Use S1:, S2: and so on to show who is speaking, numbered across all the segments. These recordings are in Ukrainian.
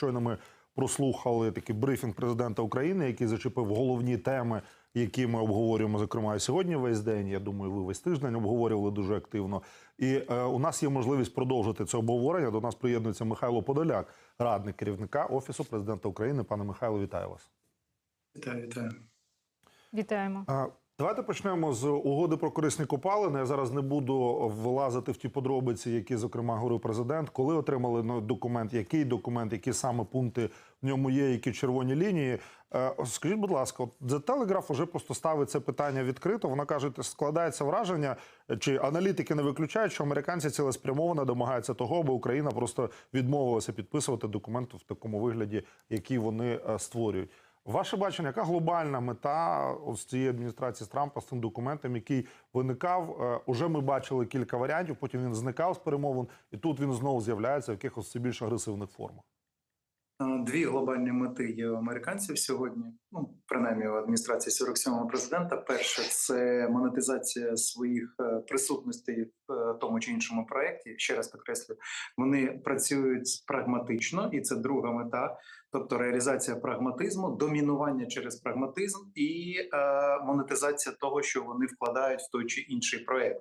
S1: Щойно ми прослухали такий брифінг президента України, який зачепив головні теми, які ми обговорюємо, зокрема і сьогодні весь день. Я думаю, ви весь тиждень обговорювали дуже активно. І е, у нас є можливість продовжити це обговорення. До нас приєднується Михайло Подоляк, радник керівника офісу президента України. Пане Михайло, вітаю вас.
S2: Вітаю, вітаю.
S3: Вітаємо.
S1: Давайте почнемо з угоди про корисні копалини. Я зараз не буду влазити в ті подробиці, які зокрема говорив президент. Коли отримали ну, документ, який документ, які саме пункти в ньому є, які червоні лінії. Е, Скажіть, будь ласка, The Telegraph вже просто ставить це питання відкрито. Вона каже, складається враження, чи аналітики не виключають, що американці цілеспрямовано домагаються того, аби Україна просто відмовилася підписувати документ в такому вигляді, який вони е, створюють. Ваше бачення, яка глобальна мета з цієї адміністрації з Трампа з цим документом, який виникав? Е, Уже ми бачили кілька варіантів. Потім він зникав з перемовин, і тут він знову з'являється в якихось все більш агресивних формах.
S2: Дві глобальні мети є у американців сьогодні. Ну принаймні в адміністрації 47-го президента. Перше це монетизація своїх е, присутностей в е, тому чи іншому проєкті. Ще раз підкреслю, вони працюють прагматично, і це друга мета, тобто реалізація прагматизму, домінування через прагматизм і е, монетизація того, що вони вкладають в той чи інший проєкт.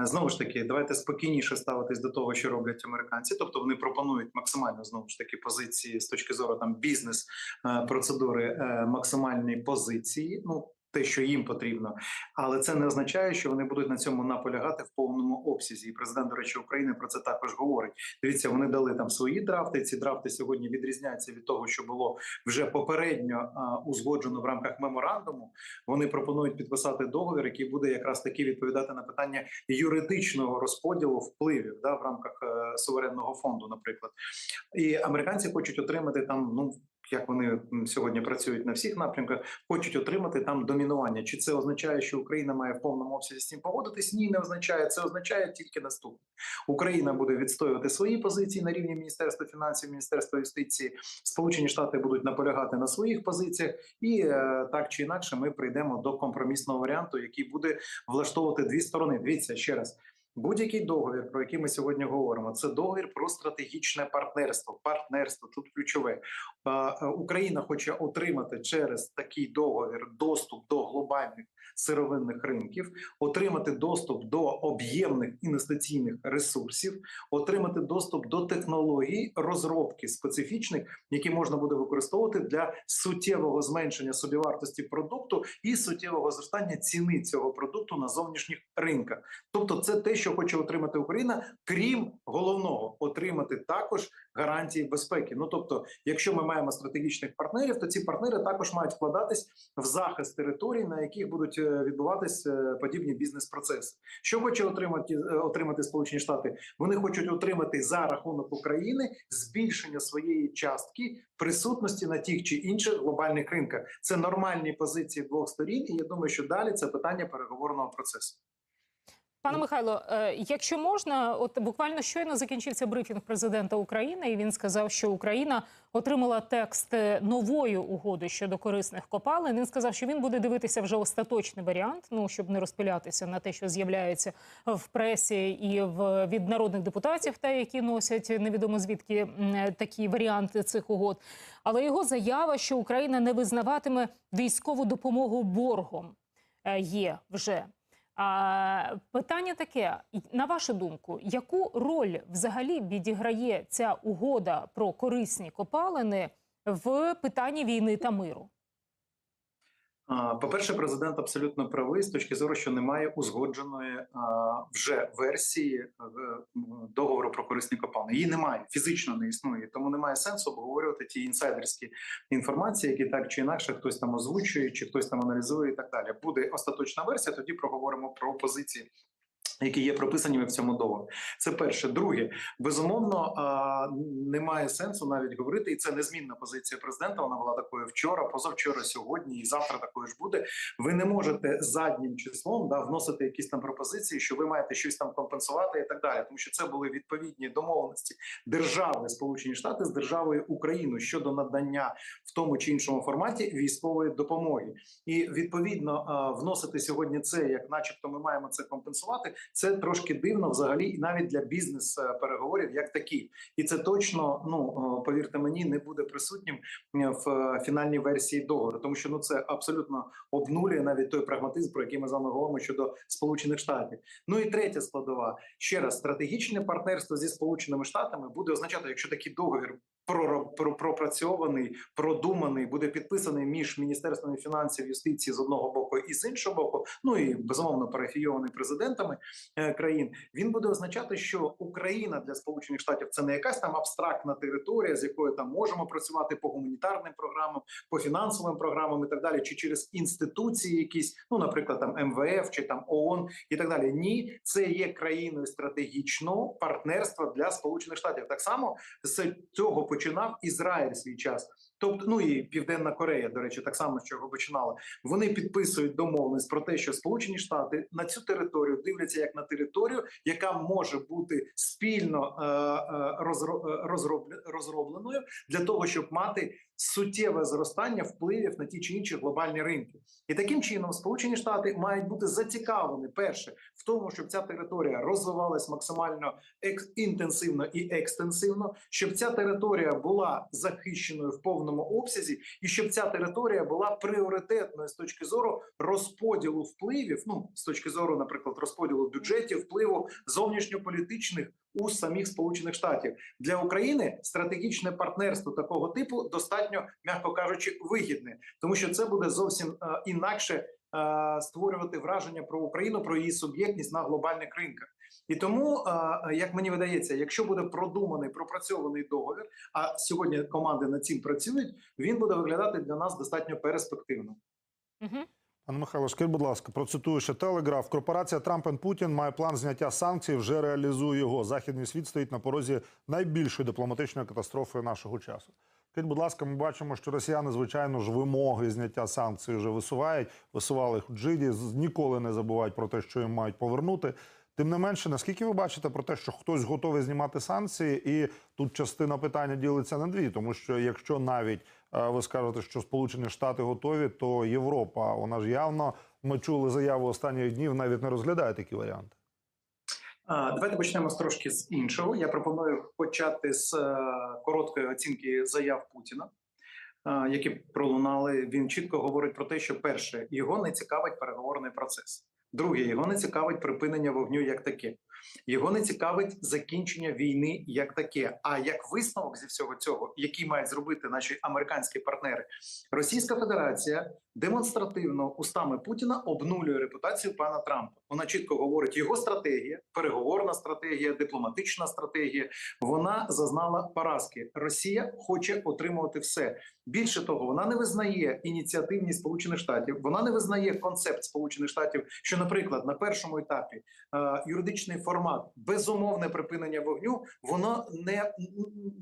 S2: Е, Знову ж таки, давайте спокійніше ставитись до того, що роблять американці. Тобто вони пропонують максимально знову ж таки позиції з точки зору там бізнес е, процедури, максимальної позиції. Ну те, що їм потрібно, але це не означає, що вони будуть на цьому наполягати в повному обсязі. І президент до речі України про це також говорить. Дивіться, вони дали там свої драфти. Ці драфти сьогодні відрізняються від того, що було вже попередньо а, узгоджено в рамках меморандуму. Вони пропонують підписати договір, який буде якраз таки відповідати на питання юридичного розподілу впливів да, в рамках е, суверенного фонду, наприклад. І американці хочуть отримати там ну. Як вони сьогодні працюють на всіх напрямках, хочуть отримати там домінування. Чи це означає, що Україна має в повному обсязі з цим погодитись? Ні, не означає. Це означає тільки наступне: Україна буде відстоювати свої позиції на рівні Міністерства фінансів, Міністерства юстиції. Сполучені Штати будуть наполягати на своїх позиціях, і е, так чи інакше ми прийдемо до компромісного варіанту, який буде влаштовувати дві сторони. Дивіться ще раз. Будь-який договір, про який ми сьогодні говоримо, це договір про стратегічне партнерство. Партнерство тут ключове. Е, Україна хоче отримати через такий договір доступ до глобальних сировинних ринків, отримати доступ до об'ємних інвестиційних ресурсів, отримати доступ до технологій розробки специфічних, які можна буде використовувати для суттєвого зменшення собівартості продукту і суттєвого зростання ціни цього продукту на зовнішніх ринках. Тобто, це те, що хоче отримати Україна, крім головного, отримати також гарантії безпеки. Ну тобто, якщо ми маємо стратегічних партнерів, то ці партнери також мають вкладатись в захист територій, на яких будуть е, відбуватись е, подібні бізнес-процеси. Що хоче отримати е, отримати Сполучені Штати? Вони хочуть отримати за рахунок України збільшення своєї частки присутності на тих чи інших глобальних ринках. Це нормальні позиції двох сторін, і я думаю, що далі це питання переговорного процесу.
S3: Пане Михайло, е, якщо можна, от буквально щойно закінчився брифінг президента України, і він сказав, що Україна отримала текст е, нової угоди щодо корисних копалин. Він сказав, що він буде дивитися вже остаточний варіант, ну щоб не розпилятися на те, що з'являється в пресі і в від народних депутатів, та які носять невідомо звідки такі варіанти цих угод. Але його заява, що Україна не визнаватиме військову допомогу боргом, е, є вже. Питання таке: на вашу думку, яку роль взагалі відіграє ця угода про корисні копалини в питанні війни та миру?
S2: По-перше, президент абсолютно правий з точки зору, що немає узгодженої вже версії е, договору про корисні копалини. Її немає, фізично не існує, тому немає сенсу обговорювати ті інсайдерські інформації, які так чи інакше хтось там озвучує, чи хтось там аналізує і так далі. Буде остаточна версія. Тоді проговоримо про позиції. Які є прописані в цьому договорі. Це перше. Друге, безумовно, немає сенсу навіть говорити, і це незмінна позиція президента. Вона була такою вчора, позавчора, сьогодні і завтра такою ж буде. Ви не можете заднім числом да, вносити якісь там пропозиції, що ви маєте щось там компенсувати і так далі, тому що це були відповідні домовленості держави Сполучені Штати з державою Україною щодо надання в тому чи іншому форматі військової допомоги, і відповідно вносити сьогодні це, як, начебто, ми маємо це компенсувати. Це трошки дивно взагалі, і навіть для бізнес е, переговорів як такі. І це точно, ну е, повірте мені, не буде присутнім е, в е, фінальній версії договору, тому що ну це абсолютно обнулює навіть той прагматизм, про який ми з вами говоримо щодо Сполучених Штатів. Ну і третя складова ще раз стратегічне партнерство зі Сполученими Штатами буде означати, якщо такий договір пропрацьований, продуманий, буде підписаний між міністерствами фінансів юстиції з одного боку і з іншого боку, ну і безумовно парафійований президентами е, країн. Він буде означати, що Україна для Сполучених Штатів це не якась там абстрактна територія, з якою там можемо працювати по гуманітарним програмам, по фінансовим програмам і так далі, чи через інституції, якісь, ну наприклад, там МВФ чи там ООН і так далі. Ні, це є країною стратегічного партнерства для Сполучених Штатів. Так само з цього починав Ізраїль свій час. Тобто, ну і Південна Корея, до речі, так само з чого починала. Вони підписують домовленість про те, що Сполучені Штати на цю територію дивляться як на територію, яка може бути спільно е, е, е, розробле- розробленою для того, щоб мати суттєве зростання впливів на ті чи інші глобальні ринки. І таким чином Сполучені Штати мають бути зацікавлені перше в тому, щоб ця територія розвивалась максимально інтенсивно і екстенсивно, щоб ця територія була захищеною в повному обсязі, і щоб ця територія була пріоритетною з точки зору розподілу впливів. Ну з точки зору, наприклад, розподілу бюджетів, впливу зовнішньополітичних у самих Сполучених Штатів для України стратегічне партнерство такого типу достатньо, м'яко кажучи, вигідне, тому що це буде зовсім е, інакше е, створювати враження про Україну, про її суб'єктність на глобальних ринках. І тому, е, як мені видається, якщо буде продуманий пропрацьований договір, а сьогодні команди над цим працюють, він буде виглядати для нас достатньо перспективно.
S3: Угу.
S1: Пане Михайло, скажіть, будь ласка, процитую ще телеграф. Корпорація Трамп Путін має план зняття санкцій, вже реалізує його. Західний світ стоїть на порозі найбільшої дипломатичної катастрофи нашого часу. Скажіть, будь ласка, ми бачимо, що росіяни, звичайно ж, вимоги зняття санкцій вже висувають. Висували їх у Джиді, ніколи не забувають про те, що їм мають повернути. Тим не менше, наскільки ви бачите про те, що хтось готовий знімати санкції, і тут частина питання ділиться на дві, тому що якщо навіть ви скажете, що Сполучені Штати готові, то Європа, вона ж явно ми чули заяву останніх днів, навіть не розглядає такі варіанти.
S2: Давайте почнемо з трошки з іншого. Я пропоную почати з е, короткої оцінки заяв Путіна, е, які пролунали. Він чітко говорить про те, що перше його не цікавить переговорний процес. Друге, його не цікавить припинення вогню як таке. Його не цікавить закінчення війни як таке. А як висновок зі всього цього, який мають зробити наші американські партнери, Російська Федерація демонстративно устами Путіна обнулює репутацію пана Трампа. Вона чітко говорить, його стратегія, переговорна стратегія, дипломатична стратегія. Вона зазнала поразки. Росія хоче отримувати все. Більше того, вона не визнає ініціативність Сполучених Штатів. Вона не визнає концепт Сполучених Штатів, що, наприклад, на першому етапі е, юридичний формат безумовне припинення вогню, воно не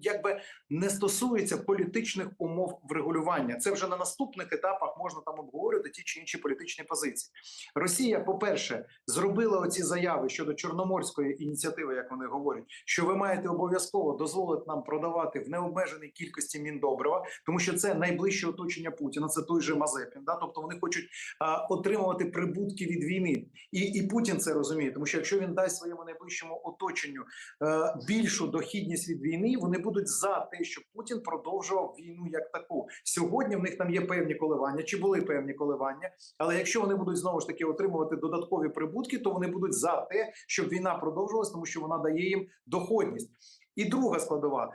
S2: якби не стосується політичних умов врегулювання. Це вже на наступних етапах можна там обговорювати ті чи інші політичні позиції. Росія, по-перше, зробила оці заяви щодо чорноморської ініціативи, як вони говорять, що ви маєте обов'язково дозволити нам продавати в необмеженій кількості міндобрива, тому що це найближче оточення Путіна. Це той же Мазепін. Да? Тобто вони хочуть а, отримувати прибутки від війни, і, і Путін це розуміє, тому що якщо він дасть своєму найближчому оточенню е, більшу дохідність від війни, вони будуть за те, щоб Путін продовжував війну як таку. Сьогодні в них там є певні коливання, чи були певні коливання. Але якщо вони будуть знову ж таки отримувати додаткові прибутки, то вони будуть за те, щоб війна продовжувалась, тому що вона дає їм доходність. І друга складова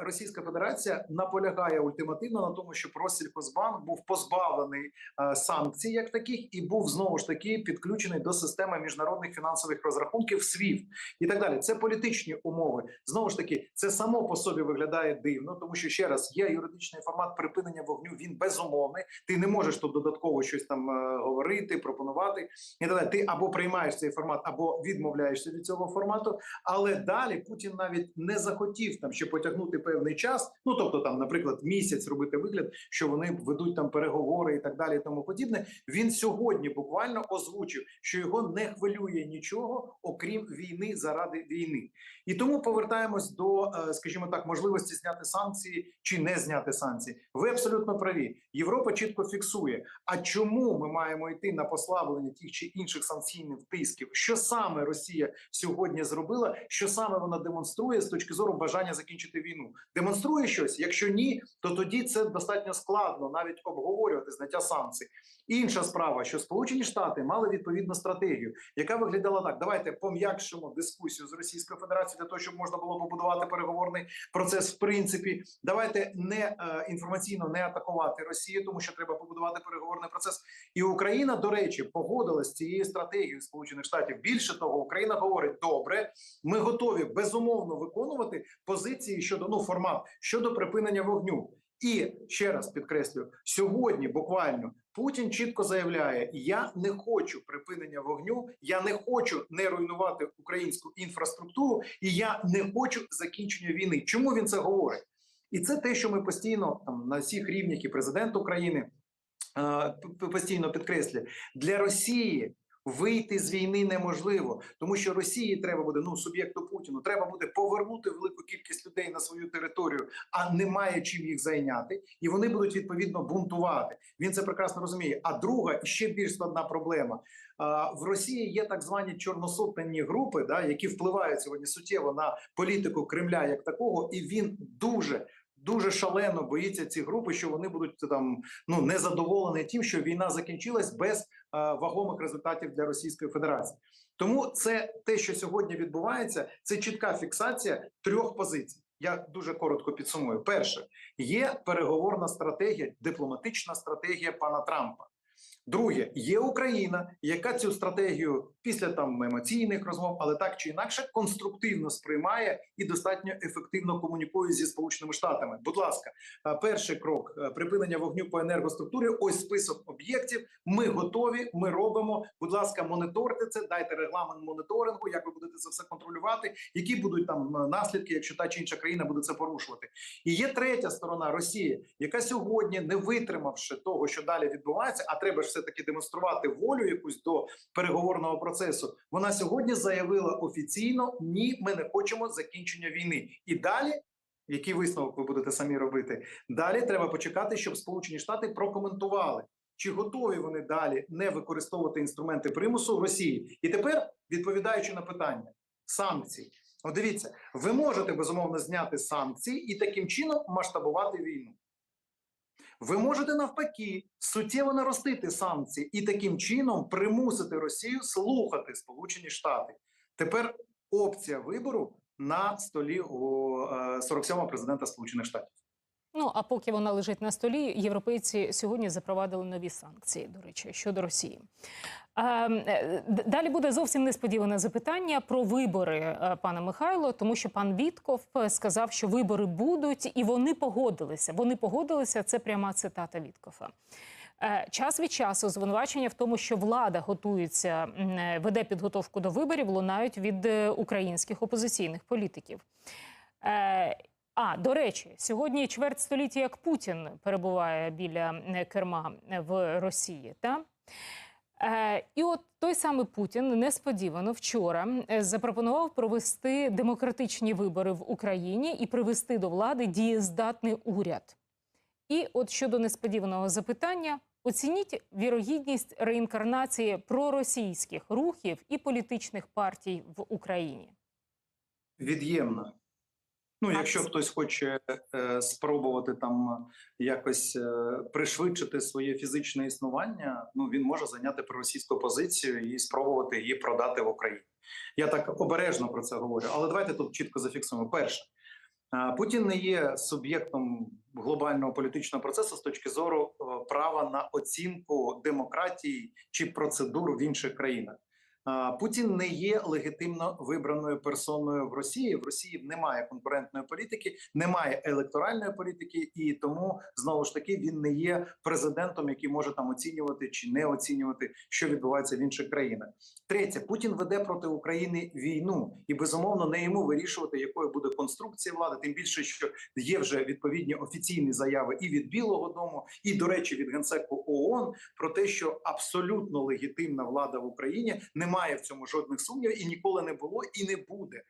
S2: Російська Федерація наполягає ультимативно на тому, щоб Россельхозбанк був позбавлений санкцій, як таких, і був знову ж таки підключений до системи міжнародних фінансових розрахунків SWIFT і так далі. Це політичні умови. Знову ж таки, це само по собі виглядає дивно, тому що ще раз є юридичний формат припинення вогню. Він безумовний. Ти не можеш тут додатково щось там е, говорити, пропонувати і так далі. Ти або приймаєш цей формат, або відмовляєшся від цього формату. Але далі Путін навіть не захотів там ще потягнути протягнути певний час. Ну тобто, там, наприклад, місяць робити вигляд, що вони ведуть там переговори і так далі, і тому подібне. Він сьогодні буквально озвучив, що його не хвилює нічого, окрім війни заради війни. І тому повертаємось до, е, скажімо так, можливості зняти санкції чи не зняти санкції. Ви абсолютно праві. Європа чітко фіксує. А чому ми маємо йти на послаблення тих чи інших санкційних тисків? Що саме Росія сьогодні зробила? Що саме вона демонструє з точки зору бажання закінчити війну? Демонструє щось? Якщо ні, то тоді це достатньо складно навіть обговорювати зняття санкцій. Інша справа, що Сполучені Штати мали відповідну стратегію, яка виглядала так: давайте пом'якшимо дискусію з Російською Федерацією для того, щоб можна було побудувати переговорний процес. В принципі, давайте не е, інформаційно не атакувати Росію, тому що треба побудувати переговорний процес. І Україна, до речі, погодилась з цією стратегією Сполучених Штатів. Більше того, Україна говорить: добре, ми готові безумовно виконувати позиції щодо ну формат щодо припинення вогню. І ще раз підкреслю, сьогодні буквально Путін чітко заявляє: я не хочу припинення вогню, я не хочу не руйнувати українську інфраструктуру, і я не хочу закінчення війни. Чому він це говорить? І це те, що ми постійно там на всіх рівнях і президент України е, постійно підкреслює для Росії. Вийти з війни неможливо, тому що Росії треба буде ну суб'єкту Путіну. Треба буде повернути велику кількість людей на свою територію, а немає чим їх зайняти, і вони будуть відповідно бунтувати. Він це прекрасно розуміє. А друга і ще більш складна проблема. В Росії є так звані чорносотенні групи, да, які впливають сьогодні суттєво на політику Кремля як такого, і він дуже. Дуже шалено боїться ці групи, що вони будуть там ну незадоволені тим, що війна закінчилась без е, вагомих результатів для Російської Федерації. Тому це те, що сьогодні відбувається, це чітка фіксація трьох позицій. Я дуже коротко підсумую. Перше, є переговорна стратегія, дипломатична стратегія пана Трампа. Друге, є Україна, яка цю стратегію після там емоційних розмов, але так чи інакше конструктивно сприймає і достатньо ефективно комунікує зі сполученими штатами. Будь ласка, е, перший крок е, припинення вогню по енергоструктурі. Ось список об'єктів. Ми готові. Ми робимо. Будь ласка, моніторте це. Дайте регламент моніторингу. Як ви будете це все контролювати? Які будуть там е, наслідки, якщо та чи інша країна буде це порушувати? І є третя сторона Росії, яка сьогодні, не витримавши того, що далі відбувається, а треба ж все таки демонструвати волю якусь до переговорного процесу. Вона сьогодні заявила офіційно: ні, ми не хочемо закінчення війни. І далі. Який висновок ви будете самі робити? Далі треба почекати, щоб Сполучені Штати прокоментували, чи готові вони далі не використовувати інструменти примусу Росії. І тепер, відповідаючи на питання санкцій, от дивіться, ви можете безумовно зняти санкції і таким чином масштабувати війну. Ви можете навпаки суттєво наростити санкції і таким чином примусити Росію слухати Сполучені Штати. Тепер опція вибору на столі у е, 47-го президента Сполучених Штатів.
S3: Ну а поки вона лежить на столі, європейці сьогодні запровадили нові санкції, до речі, щодо Росії. Е, Далі буде зовсім несподіване запитання про вибори, е, пане Михайло, тому що пан Вітков е, сказав, що вибори будуть, і вони погодилися. Вони погодилися. Це пряма цитата Віткофа. Е, Час від часу звинувачення в тому, що влада готується, веде підготовку до виборів, лунають від українських опозиційних політиків. А до речі, сьогодні чверть століття, як Путін перебуває біля е, керма е, в Росії. Та? Е, І от той самий Путін несподівано вчора е, запропонував провести демократичні вибори в Україні і привести до влади дієздатний уряд. І от щодо несподіваного запитання, оцініть вірогідність реінкарнації проросійських рухів і політичних партій в Україні.
S2: Від'ємна. Ну, якщо хтось хоче е, спробувати там якось е, пришвидшити своє фізичне існування, ну він може зайняти проросійську позицію і спробувати її продати в Україні. Я так обережно про це говорю, але давайте тут чітко зафіксуємо. Перше, е, Путін не є суб'єктом глобального політичного процесу з точки зору е, права на оцінку демократії чи процедур в інших країнах. Путін не є легітимно вибраною персоною в Росії. В Росії немає конкурентної політики, немає електоральної політики, і тому знову ж таки він не є президентом, який може там оцінювати чи не оцінювати, що відбувається в інших країнах. Третє, Путін веде проти України війну, і безумовно не йому вирішувати, якою буде конструкція влади. Тим більше, що є вже відповідні офіційні заяви і від Білого Дому, і до речі, від генсеку ООН про те, що абсолютно легітимна влада в Україні немає в цьому жодних сумнівів і ніколи не було і не буде.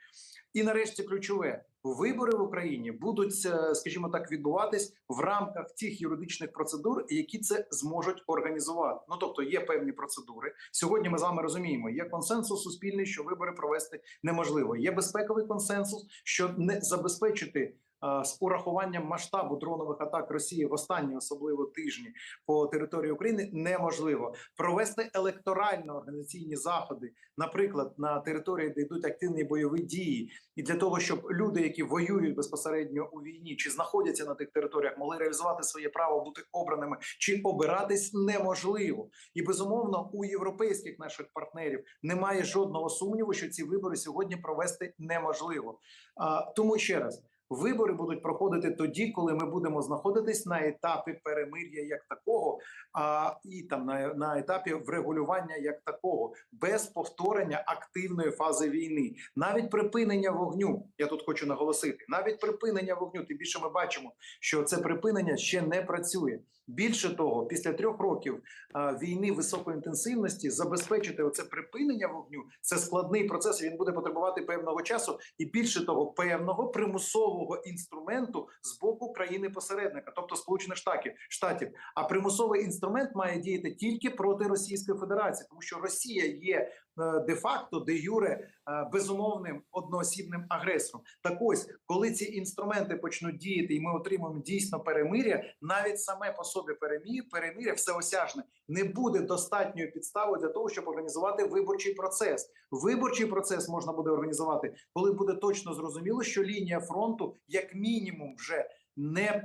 S2: І нарешті ключове вибори в Україні будуть, е, скажімо так, відбуватись в рамках тих юридичних процедур, які це зможуть організувати. Ну тобто є певні процедури. Сьогодні ми з вами розуміємо, є консенсус суспільний, що вибори провести неможливо. Є безпековий консенсус, що не забезпечити. Е, З урахуванням масштабу дронових атак Росії в останні, особливо тижні, по території України неможливо провести електорально організаційні заходи, наприклад, на території, де йдуть активні бойові дії, і для того, щоб люди, які воюють безпосередньо у війні, чи знаходяться на тих територіях, могли реалізувати своє право бути обраними чи обиратись, неможливо. І безумовно, у європейських наших партнерів немає жодного сумніву, що ці вибори сьогодні провести неможливо. А, тому ще раз. Вибори будуть проходити тоді, коли ми будемо знаходитись на етапі перемир'я як такого, а і там на, на етапі врегулювання як такого, без повторення активної фази війни, навіть припинення вогню. Я тут хочу наголосити, навіть припинення вогню. Тим більше ми бачимо, що це припинення ще не працює. Більше того, після трьох років а, війни високої інтенсивності забезпечити оце припинення вогню це складний процес. Він буде потребувати певного часу, і більше того, певного примусового інструменту з боку країни-посередника, тобто Сполучених Штатів штатів. А примусовий інструмент має діяти тільки проти Російської Федерації, тому що Росія є е, де-факто де юре е, безумовним одноосібним агресором. Так ось, коли ці інструменти почнуть діяти, і ми отримаємо дійсно перемир'я, навіть саме по собі перемір'я, перемир'я всеосяжне не буде достатньою підставою для того, щоб організувати виборчий процес. Виборчий процес можна буде організувати, коли буде точно зрозуміло, що лінія фронту, як мінімум, вже не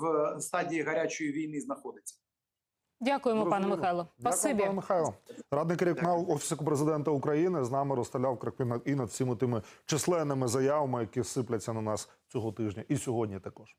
S2: в стадії гарячої війни знаходиться.
S3: Дякуємо, пане. Михайло.
S1: Дякую, пане Михайло. Радник керівник офісу президента України з нами розставляв крапки і над всіми тими численними заявами, які сипляться на нас цього тижня, і сьогодні також.